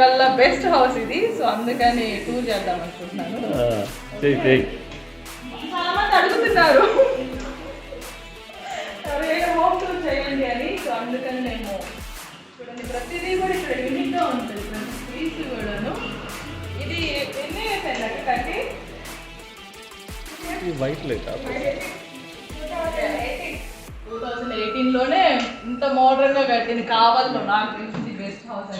కల్లా best house ఇది. So అందుకని టూర్ చేద్దాం అనుకుంటున్నాను. చాలా మంది అడుగుతున్నారు. హోమ్ టూర్ చేయండి అని. సో అందుకని నేను చూడండి ప్రతిదీ కూడా ఇక్కడ యూనిక్గా ఉంటుంది. ప్రతి పీస్ కూడాను. ఇది ఎన్ని కట్టి వైట్ లైట్ టూ థౌజండ్ ఎయిటీన్లోనే ఇంత మోడర్న్గా కట్టింది. కావాలో నాకు తెలిసింది బెస్ట్ హౌస్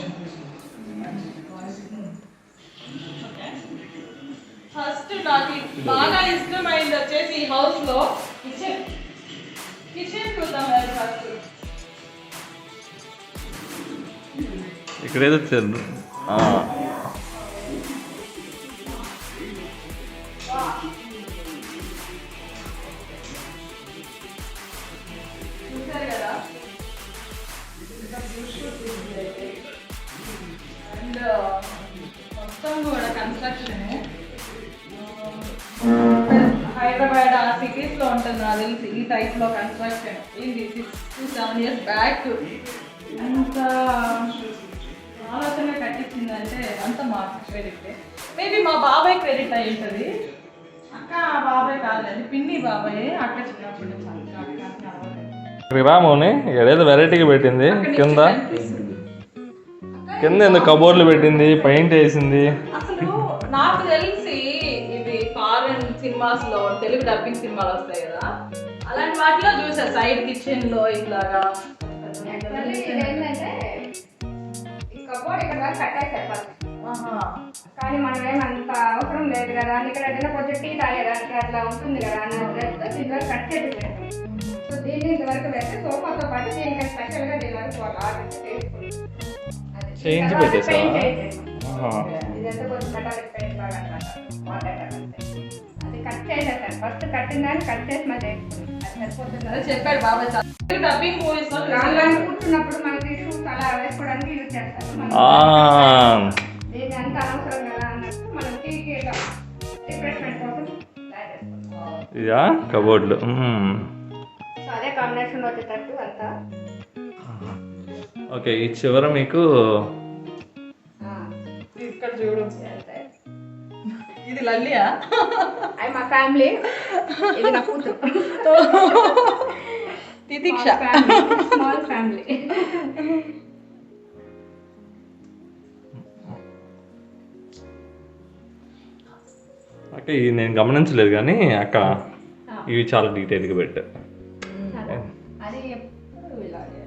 ఫస్ట్ నాకు బాగా ఇష్టమైంది వచ్చేసి ఈ హౌస్లో కిచెన్ కిచెన్ చూద్దాం ఫస్ట్ ఇక్కడ ఏదో ఉంటుంది నాకు తెలిసి ఈ టైప్లో కన్స్ట్రక్షన్ ఇది six to seven years back అంత ఆలోచన కట్టించిందంటే అంత మా క్రెడిట్ మేబీ మా బాబాయ్ క్రెడిట్ అయి ఉంటుంది. అక్క బాబాయ్ కాదండి పిన్ని బాబాయ్. అక్క అక్క. రామోని ఏదో వెరైటీగా పెట్టింది. కింద? కింద ఎందుకు కబోర్డ్లు పెట్టింది? పెయింట్ వేసింది? అసలు నాకు తెలిసి ఫారెన్ సినిమాస్లో తెలుగు డబ్బింగ్ సినిమాలు వస్తాయి కదా. అలాంటి వాటిలో చూసా సైడ్ కిచెన్లో ఇట్లాగా కబోర్డ్ ఇక్కడ. కానీ మనం ఏమంత అవసరం లేదు కదా. అని ఇక్కడ ఏదైనా కొంచెం టీ తాగేదానికి అట్లా ఉంటుంది కదా. అన్న ఉద్దేశంతో దీని వరకు కట్ చేసి పెట్టాం సో దీన్ని ఇంతవరకు వేస్తే సోఫాతో పాటు దీనికి స్పెషల్గా దీని వరకు వాళ్ళు ఆర్డర్ చేసేసాం. ఆహా. ఇదంతా కొంచెం మెటాలిక్ పెయింట్ లాగా అనమాట కట్ చేసేసాను ఫస్ట్ కట్టిన దాన్ని కట్ చేసి మళ్ళీ వేసుకున్నాం. అది సరిపోతుంది అదే చెప్పాడు బాబాయ్ చాలా. తెలుగు డబ్బింగ్ మూవీస్లో రాగానే కూర్చున్నప్పుడు మనకి షూస్ అలా వేసుకోవడానికి యూజ్ చేస్తారు. మనం ఆ, దీన్ని అంత అవసరం కదా అన్నట్టు మనం టీకి రిఫ్రెష్మెంట్ కోసం తయారు చేసుకుంటాం ఇదా? కబోర్డ్లు. మ్మ్. సో అదే కాంబినేషన్ వచ్చేటట్టు అంతా. ఓకే ఈ చివర మీకు ఆ, ఇక్కడ చూడు. ఇది లల్లియా? అవి మా ఫ్యామిలీ. ఇది నా కూతురు. తితిక్ష. స్మాల్ ఫ్యామిలీ అక్క ఇది నేను గమనించలేదు కానీ అక్క ఇవి చాలా డీటెయిల్గా పెట్టారు. అది ఎప్పుడు ఇలాగే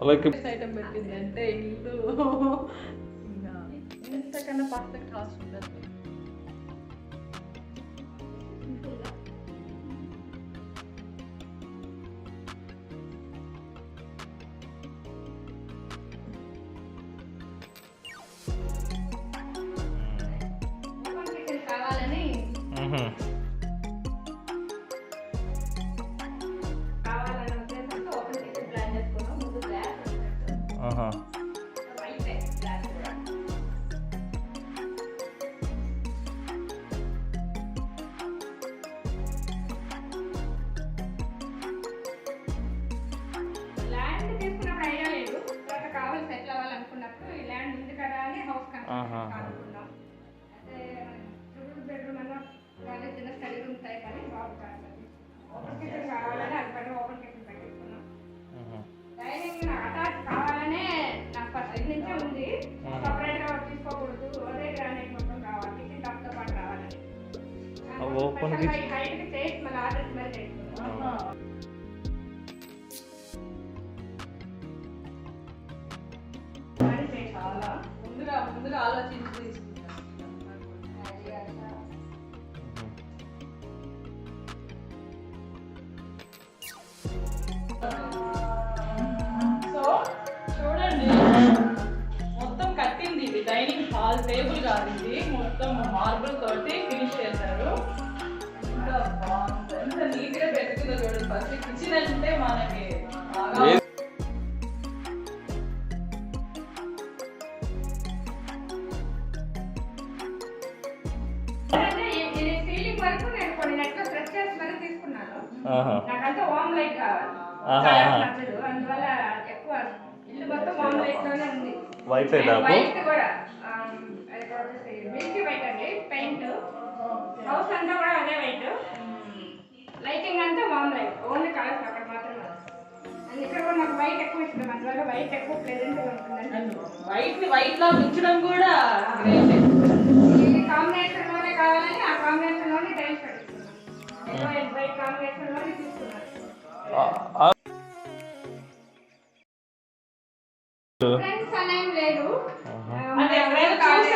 అలాగే ఐటమ్ అంటే ఇల్లు. ఇంకా ఇంతకన్నా పర్ఫెక్ట్ హౌస్ టేబుల్ కాదు ఇది మొత్తం మార్బుల్ తోటి ఫినిష్ చేశారు. వైఫై బాగుంది. వైట్ని ప్రెజెంట్ ఉంటుందండి. వైట్ వైట్ ఉంచడం కూడా కాంబినేషన్ అంటే ఎవరైనా ప్లాన్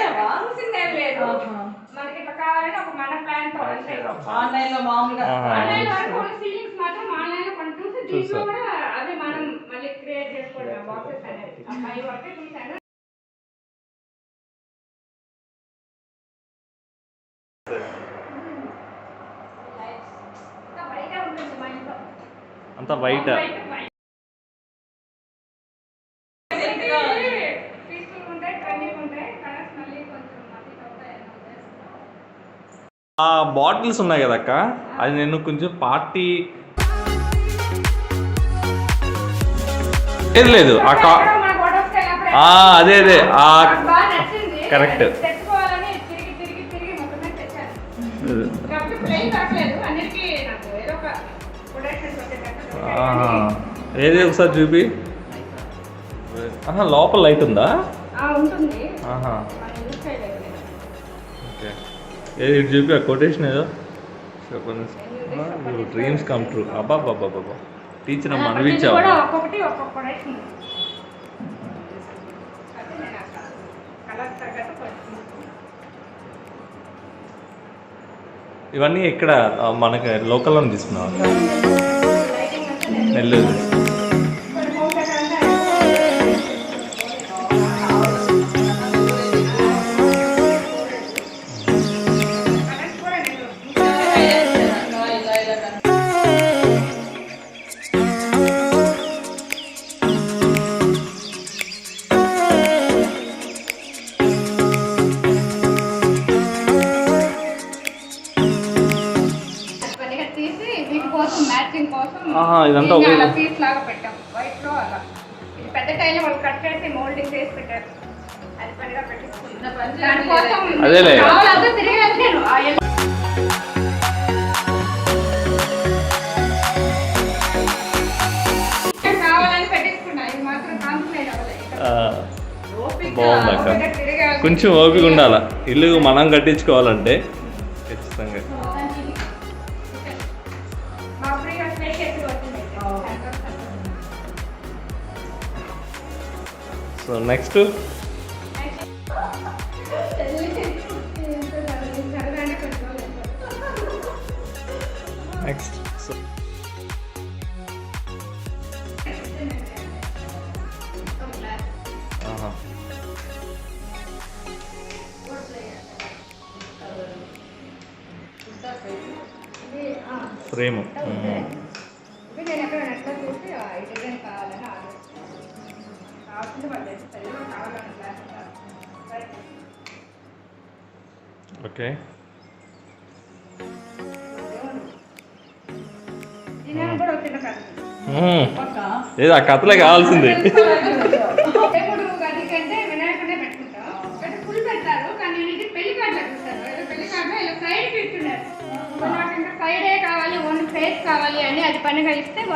ఆన్లైన్లో మామూలుగా అంత అంతా బయట ఆ బాటిల్స్ ఉన్నాయి కదక్క అది నేను కొంచెం పార్టీ లేదు లేదు ఆ కా అదే అదే. కరెక్ట్. ఏది ఒకసారి చూపి. లోపల లైట్ ఉందా? ఓకే. ఏది చూపి ఆ కొటేషన్ ఏదో? డ్రీమ్స్ కమ్ ట్రూ అబ్బా బాబా బాబా టీచర్ అమ్మ అనిపించావు ఇవన్నీ ఇక్కడ మనకి లోకల్లోనే తీసుకున్నాం. నెల్లూరు. కొంచెం ఓపిక ఉండాల? ఇల్లు మనం కట్టించుకోవాలంటే? ఖచ్చితంగా. సో నెక్స్ట్ నెక్స్ట్ ప్రేమ. ఓకే. లేదు ఆ కథలే కావాల్సింది.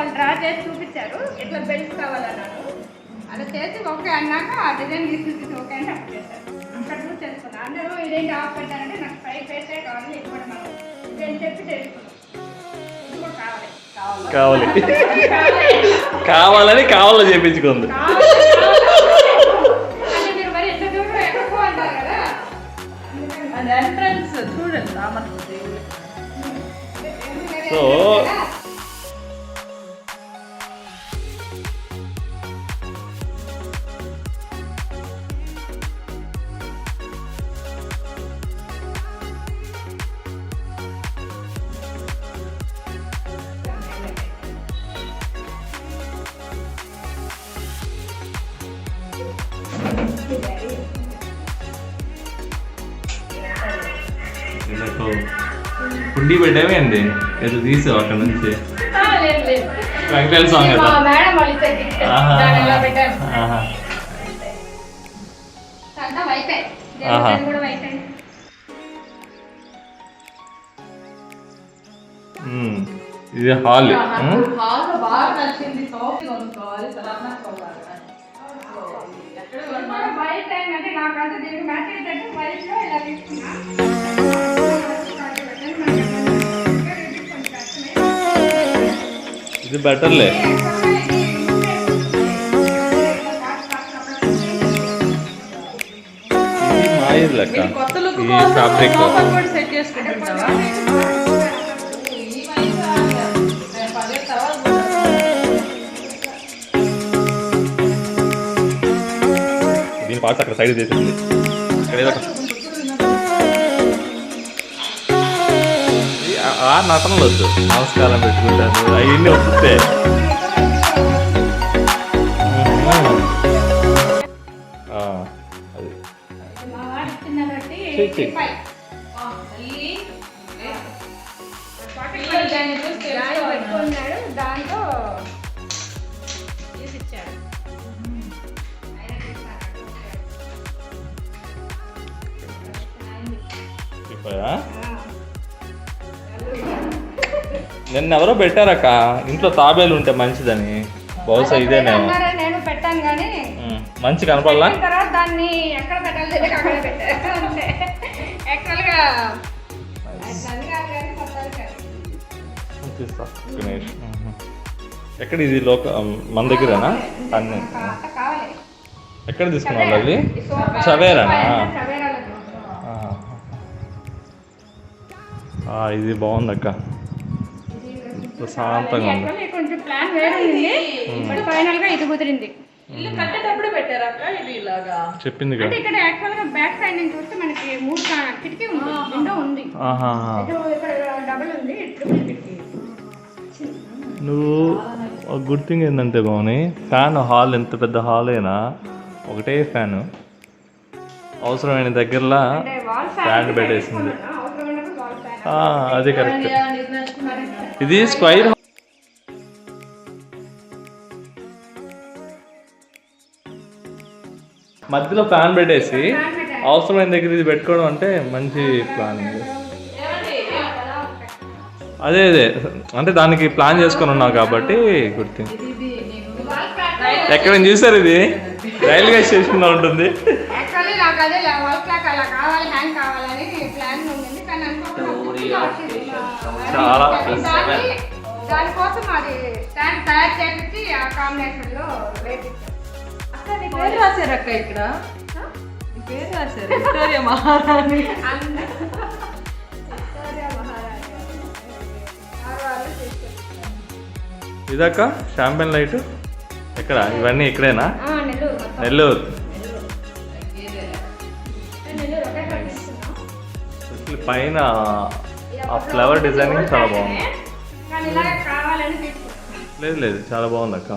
వాళ్ళు డ్రా చేసి చూపించారు. ఇట్లా బెల్ట్ కావాలన్నాను అలా చేసి ఓకే అన్నాక ఆ డిజైన్ తీసుకొచ్చి ఓకే అని అప్పు చేశారు. అక్కడ చూసి తెలుసుకున్నాను అందరూ ఇదేంటి ఆఫ్ పెట్టారంటే నాకు ఫైవ్ పేసే కావాలి ఎక్కువ మనం ఇదేం చెప్పి తెలుసుకున్నాను కావాలి. కావాలి. కావాలని కావాలని చెప్పించుకుంది గుడ్డి పెట్టావేంది ఏదో తీసావు అక్కడ నుంచి రకరకాల సాంగ్ కదా ఇది హాల్ బయట అంటే నాకు అంత దీనికి మ్యాచ్ అయితే బయట ఇలా తీసుకున్నా ఇది బెటర్లే. మాయిది లెక్క. ఈ ఫ్యాబ్రిక్ దీని పార్ట్స్ అక్కడ సైడ్ చేసింది అక్కడ ఆ- నటనలు వద్దు. నమస్కారం పెట్టుకుంటాను అవన్నీ వస్తే మా నిన్న ఎవరో పెట్టారక్క. ఇంట్లో తాబేలు ఉంటే మంచిదని. బహుశా ఇదేనేమో అన్నారని నేను పెట్టాను కానీ మంచి కనపడలా? తర్వాత దాన్ని ఎక్కడ పెట్టాలి తెలియక అక్కడ పెట్టాను యాక్చువల్గా. ఎక్కడ ఇది లోక మన దగ్గరేనా? అన్ని. ఎక్కడ తీసుకున్నావు అది చవేరానా ఇది బాగుంది అక్క ప్రశాంతంగా ఉంది. యాక్చువల్లీ కొంచెం ప్లాన్ వేరే ఉంది. ఇప్పుడు ఫైనల్గా ఇది కుదిరింది. ఇల్లు కట్టేటప్పుడు పెట్టారక్క ఇది ఇలాగా? చెప్పింది అంటే కదా ఇక్కడ యాక్చువల్గా బ్యాక్ సైడ్ నుంచి చూస్తే మనకి మూడు కా- కిటికీ ఉంది. విండో ఉంది. ఆహా. ఇటు ఇక్కడ డబుల్ ఉంది. ట్రిపుల్ కిటికీ. నువ్వు ఒక గుడ్ థింగ్ ఏంటంటే బాగుని ఫ్యాన్ హాల్ ఎంత పెద్ద హాల్ అయినా ఒకటే ఫ్యాన్ అవసరమైన దగ్గరలా ఫ్యాన్ పెట్టేసింది. అది కరెక్ట్? ఇది స్క్వైర్ మధ్యలో ఫ్యాన్ పెట్టేసి అవసరమైన దగ్గర ఇది పెట్టుకోవడం అంటే మంచి ప్లాన్? అదే అదే అంటే దానికి ప్లాన్ చేసుకొని ఉన్నావు కాబట్టి ఫ్యాన్ ఎక్కడ చూసారు ఇది రైల్వే స్టేషన్లో ఉంటుంది యాక్చువల్లీ నాకు అదే వాల్ ఫ్లాక్ అలా కావాలి హ్యాంగ్ కావాలని ప్లాన్ ఉంది కానీ అనుకోకుండా కుర్చీలో వచ్చింది. చాలా దానికోసం అది స్టాండ్ తయారు చేసి ఆ కాంబినేషన్లో వేపించారు అక్క నీ పేరు? రాశారు అక్క ఇక్కడ. నీ పేరు రాశారు. విక్టోరియా మహారాణి. ఇదక్క షాంపెన్ లైట్. ఎక్కడ? ఇవన్నీ ఇక్కడేనా? ఆ, నెల్లూరు పైన ఆ ఫ్లవర్ డిజైనింగ్ చాలా బాగుంది. లేదు లేదు చాలా బాగుంది అక్క.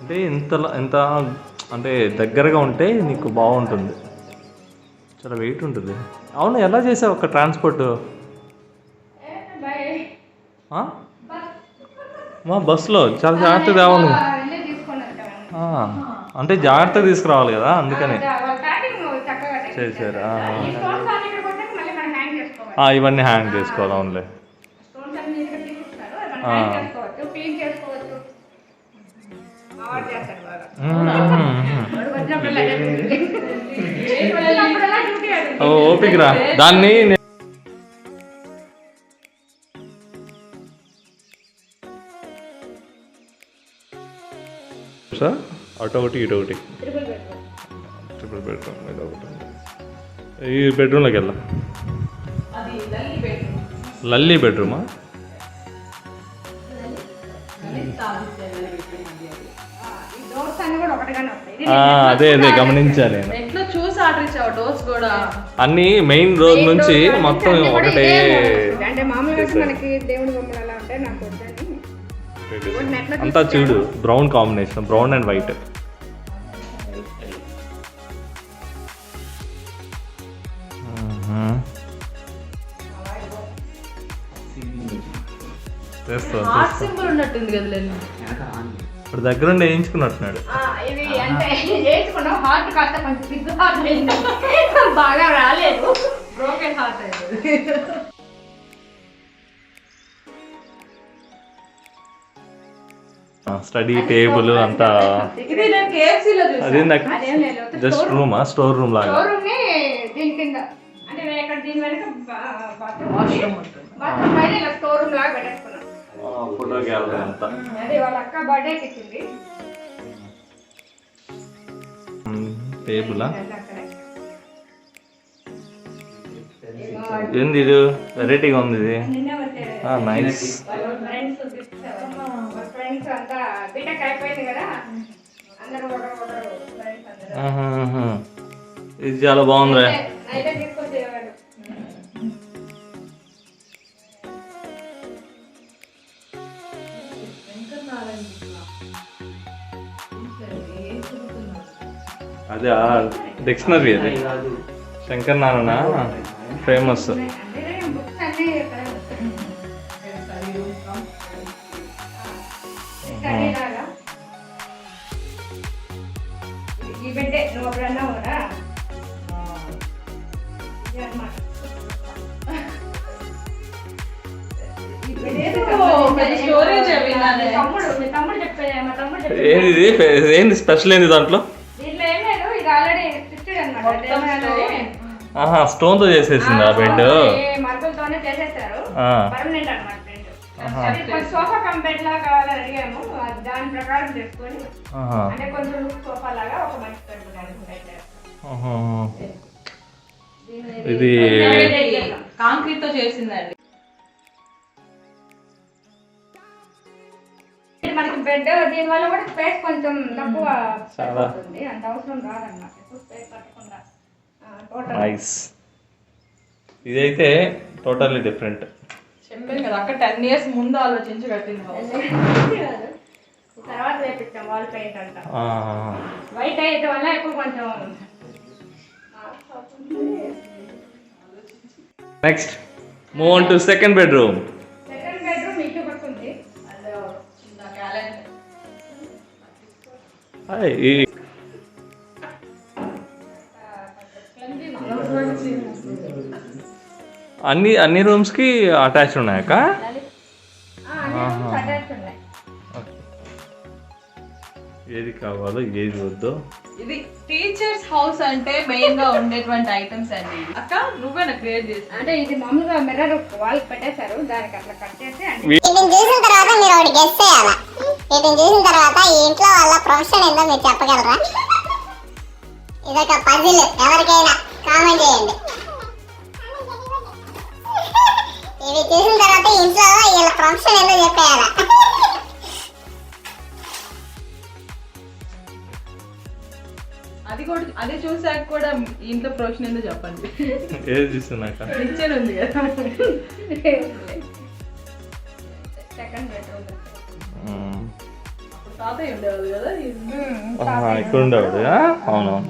అంటే ఇంత ఇంత అంటే దగ్గరగా ఉంటే నీకు బాగుంటుంది. చాలా వెయిట్ ఉంటుంది. అవును ఎలా చేసావు ఒక ట్రాన్స్పోర్ట్ మా బస్సులో చాలా జాగ్రత్తగా తేవాలి ఆ, అంటే జాగ్రత్తగా తీసుకురావాలి కదా అందుకని. చేశారు ఆ, ఆ, ఇవన్నీ హ్యాంగ్ చేసుకోవాలి అవునులే ఆ. క్లీన్ చేసుకోవచ్చు అవార్డు చేస్తాడు బాగా మ్మ్. వాడు వచ్చినప్పుడల్లా అదే డ్యూటీ. వచ్చినప్పుడల్లా డ్యూటీ అది. ఓ ఓపికరా దాన్ని సార్ అటు ఒకటి ఇటు ఒకటి ట్రిపుల్ బెడ్రూమ్. ఇది ఒకటి. ఈ బెడ్రూమ్లోకి వెళ్దాం. లల్లి బెడ్రూమ్ అది అది. ఆ, ఈ డోర్స్ అన్ని కూడా ఒకటిగానే వస్తాయి ఇది ఆ, అదే అదే గమనించా నేను. నెట్లో చూసి ఆర్డర్ ఇచ్చావు డోర్స్ కూడా? అన్ని మెయిన్ రోడ్ నుంచి మొత్తం ఒకటే ఇదే మోడల్. అంటే మామూలుగా అయితే మనకి దేవుడి బొమ్మలు అలా ఉంటాయి నాకు వద్దని నెట్లో అంతా చూడు brown combination brown and white దగ్గరుండి వేయించుకున్నట్టున్నాడు. ఆ, ఇది అంటే చేసుకున్నాం హార్ట్ కాస్త కొంచెం బిగ్ హార్ట్ అయింది బాగా రాలేదు. బ్రోకెన్ హార్ట్ అయితే. స్టడీ టేబుల్ అంతా. అదే జస్ట్ రూమా స్టోర్ రూమ్ లాగా? దీని వెనక స్టోర్ రూమ్ లాగా ఫోటో గ్యాలరీ అంతా. అది వాళ్ళ అక్క బర్త్డేకి ఇచ్చింది టేబులా. ఏంది ఇది? వెరైటీగా ఉంది ఇది. నైస్ వాళ్ళ ఫ్రెండ్స్ వాళ్ళ చెప్పే మా తమ్ముడు చెప్పే ఏంది ఇది ఏంది స్పెషల్ ఏంది దాంట్లో దీంట్లో ఏం లేదు ఇది ఆల్రెడీ స్టిచ్డ్ అనమాట మొత్తం stone. ఆహా స్టోన్తో చేసేసింది ఆ. బెడ్. పర్మనెంట్. అది కొంచెం సోఫా కమ్ బెడ్ లాగా కావాలని అడిగాము. దాని ప్రకారం చేసుకొని. అంటే కొంచెం లుక్ సోఫా లాగా ఒక మంచి పెట్టుకోవడానికి బెడ్ ఆహా. ఇది కాంక్రీట్తో చేసిందండి. ఇది మనకి బెడ్ దీని వల్ల కూడా స్పేస్ కొంచెం తక్కువ అంత అవసరం రాదన్నమాట స్పేస్ టోటల్ నైస్ ఇదైతే టోటల్లీ డిఫరెంట్ చెప్పాను కదా అక్కడ టెన్ ఇయర్స్ ముందు ఆలోచించి కట్టింది house. కాదు తర్వాత వేపించాం వాల్ పెయింట్ అంట. వైట్ అయితే వల్ల ఎక్కువ కొంచెం next move on to second bedroom second bedroom ఇటు పడుతుంది అదో చిన్న అన్ని అన్ని రూమ్స్కి అటాచ్ ఉన్నాయక అటాచ్ ఉన్నాయి. ఏది కావాలో ఏది వద్దో? ఇది టీచర్స్ హౌస్ అంటే మెయిన్గా ఉండేటువంటి ఐటమ్స్ అండి. అక్క నువ్వేనా క్రియేట్ చేసి అంటే ఇది మామూలుగా మిర్రర్ వాల్ పెట్టేశారు. దానికి అట్లా కట్ చేసి వీటిని చూసిన తర్వాత మీరు ఒకటి గెస్ చేయాలా? వీటిని చూసిన తర్వాత ఈ ఇంట్లో వాళ్ళ ప్రొఫెషన్ ఏందో మీరు చెప్పగలరా? ఇదొక పజిల్ ఎవరికైనా కామెంట్ చేయండి. చూసిన తర్వాత ఇంట్లో వీళ్ళ ప్రొఫెషన్ ఏందో చెప్పేయాలా? అది కూడా అది చూసాక కూడా ఇంట్లో ప్రొఫెషన్ ఏందో చెప్పండి. ఏది చూస్తున్నాక? కిచెన్ ఉంది కదా. Second bedroom. తాతయ్య ఉండేవాళ్ళు కదా ఇక్కడ ఉండేవాడు ఆ? అవునవును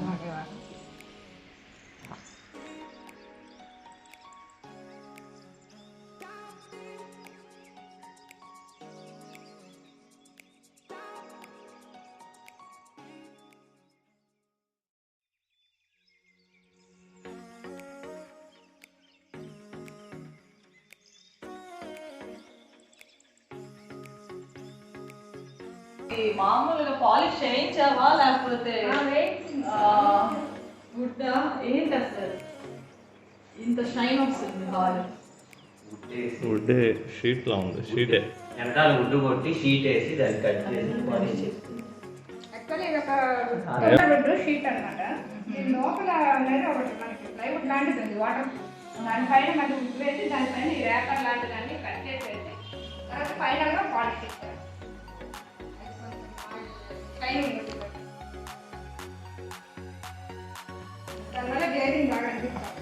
ఇంత షైన్ వస్తుంది హాల్ వుడ్ షీట్ లా ఉంది షీటే. వెనకాల గుడ్డు కొట్టి షీట్ వేసి దాన్ని కట్ చేసి పాలిష్ చేసి. యాక్చువల్లీ ఇది ఒక బెడ్రూమ్ షీట్ అన్నమాట. దీని లోపల అనేది ఒకటి మనకి ప్లైవుడ్ లాంటిది ఉంది. వాటర్ దానిపైన మనకి ఉప్పు వేసి దానిపైన ఈ రేపర్ లాంటి దాన్ని కట్ చేసేసి తర్వాత ఫైనల్గా పాలిష్ ఇస్తారు షైనింగ్ ఉంటుంది దానివల్ల గ్లేజింగ్ బాగా అనిపిస్తుంది.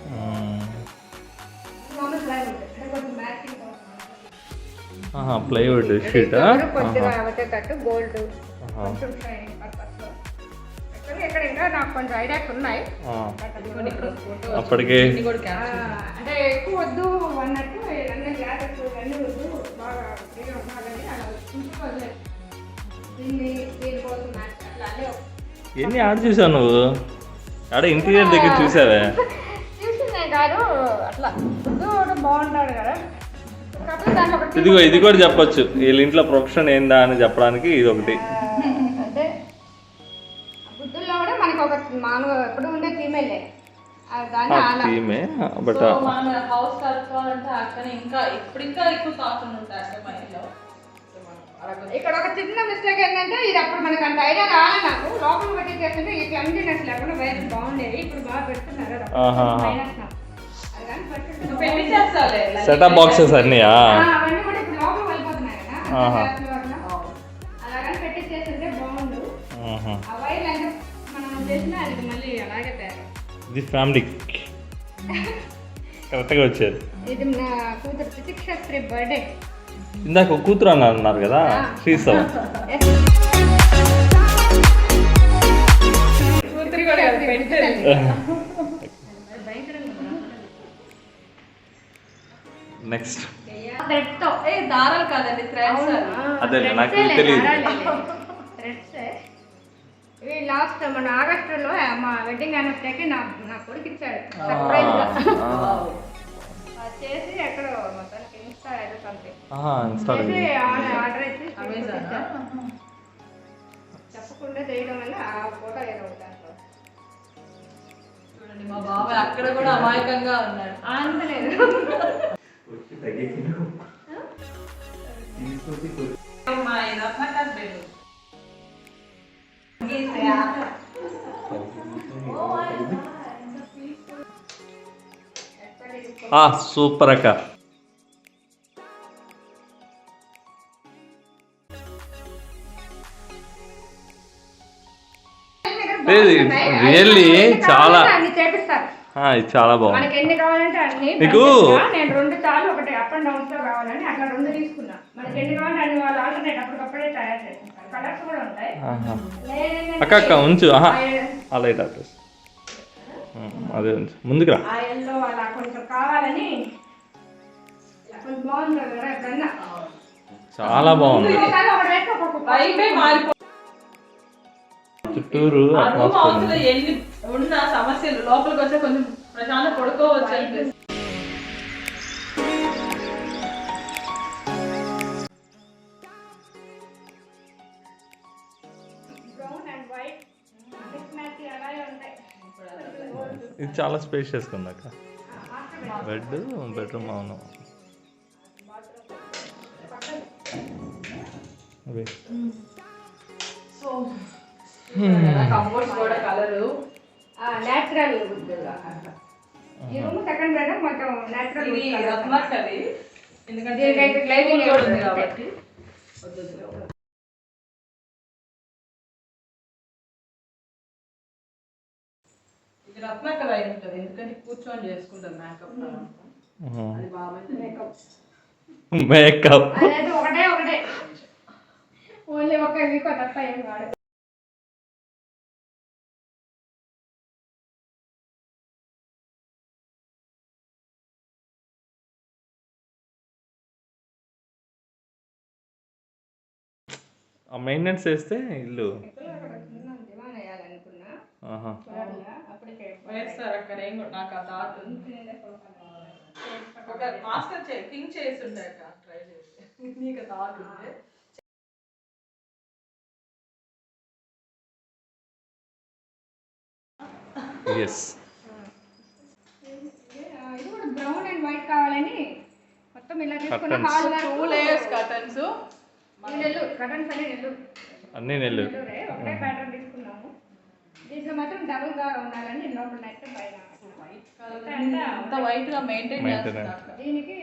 ప్లైవుడ్ షీటా గోల్డ్ ఇక్కడ ఇంకా నాకు కొంచెం ఐడియాస్ ఉన్నాయి. అప్పటికే అంటే ఎక్కువ వద్దు అన్నట్టు అన్ని గ్లాసెస్ అన్నీ వద్దు బాగా ఫ్రీగా ఉండాలని అలా సింపుల్ వదిలేదు దీన్ని దీనికోసం మ్యాచ్ అట్లా అన్నీ ఎన్ని ఆడ చూసావు నువ్వు? ఆడ ఇంటీరియర్ దగ్గర చూసావే? కాదు అట్లా. కూడా బాగుంటాడు కదా. ఇదిగో ఇది కూడా చెప్పొచ్చు. వీళ్ళ ఇంట్లో ప్రొఫెషన్ ఏందా అని చెప్పడానికి ఇది ఒకటి. అంటే బుద్ధుల్లో కూడా మనకి ఒక మామూలుగా ఎప్పుడు ఉండే ఫీమేలే. బట్ హౌస్ అక్కడ ఇంకా ఇప్పుడు ఇంకా ఎక్కువ ఉంటాయి మైండ్లో. ఇక్కడ ఒక చిన్న మిస్టేక్ ఏంటంటే ఇది అప్పుడు మనకు అంత ఐడియా రాలే నాకు. లోపల పెట్టి చేస్తుంటే ఈ క్లమ్జీనెస్ లేకుండా వేరే బాగుండేది ఇప్పుడు బాగా పెడుతున్నారు? సెటప్ బాక్సెస్ అన్నీయా? ఇది ఫ్యామిలీ కరెక్ట్గా వచ్చేది. ఇది నా కూతురు ప్రతిక్షత్రి బర్త్డే. ఇందాక కూతురు అని అన్నారు కదా శ్రీసవ్ కూతురు కూడా కాదు, పెట్టేది. నెక్స్ట్ దారాలు కాదండి అదే నాకు తెలియదు ఇవి లాస్ట్ మన ఆగస్టులో మా వెడ్డింగ్ యానివర్సరీకి నా నా కొడుకు ఇచ్చాడు. సర్ప్రైజ్ చేసి ఎక్కడో మొత్తానికి ఇన్స్టా ఏదో సంథింగ్ చేసి ఆర్డర్ ఇచ్చి అమెజాన్ చెప్పకుండా చేయడం వల్ల ఆ ఫోటో ఏదో చూడండి మా బాబాయ్ అక్కడ కూడా అమాయకంగా ఉన్నాడు. అందలేదు బెడ్ సూపర్ అక్క. really చాలా- ఇది చాలా బాగుంది. మనకి ఎన్ని కావాలంటే అన్ని పెద్దగా నేను రెండు చాలు ఒకటి అప్ అండ్ డౌన్స్లో కావాలని అట్లా రెండు తీసుకున్నా. మనకి ఎన్ని కావాలంటే అన్ని వాళ్ళు ఆల్టర్నేట్ అప్పటికప్పుడే తయారు చేస్తారు కలర్స్ కూడా ఉంటాయి. అక్క అక్క ఉంచు. అలా అడ్రస్ అదే ఉంచు. ముందుకు రా అలా కొంచెం కావాలని కొంచెం బాగుంది కదా ఎప్పుడన్నా? చాలా బాగుంది. ఎన్ని ఉన్న సమస్యలు లోపలికి వచ్చే కొంచెం ప్రశాంత పడుకోవచ్చు అనిపిస్తుంది. ఇది చాలా స్పేషియస్ ఉంది అక్క మాస్టర్ బెడ్ బెడ్రూమ్ అవును అవి సో కంఫర్ట్స్ కూడా కలరు. నేచురల్ ఈ రూమ్ సెకండ్ బెడ్ మొత్తం నేచురల్ ఇది రత్నాక్ అది. ఎందుకంటే దీనికైతే glazing కూడా ఉంది కాబట్టి. ఇది రత్నాక్ కదా అయి ఉంటుంది. ఎందుకంటే కూర్చొని చేసుకుంటాం మేకప్ అది బాగా మేకప్ అదైతే ఒకటే ఒకటే. ఓన్లీ ఒక వీక్ తప్ప ఏం వాడు. ఆ మెయింటెనెన్స్ చేస్తే ఇల్లు. మాస్టర్ ట్రై నీకు థాట్ ఉంటే ఎస్ ఇది కూడా బ్రౌన్ అండ్ వైట్ కావాలని మొత్తం ఇలా తీసుకున్న టూ లేయర్స్ కర్టన్స్ అన్నీ నెల్లు. నెల్లూరే ఒకటే ప్యాటర్న్ తీసుకున్నాము. దీంట్లో మాత్రం డబుల్గా ఉండాలని లోపల పైన. అంత వైట్గా మెయింటైన్ దీనికి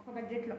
ఒక బడ్జెట్లో.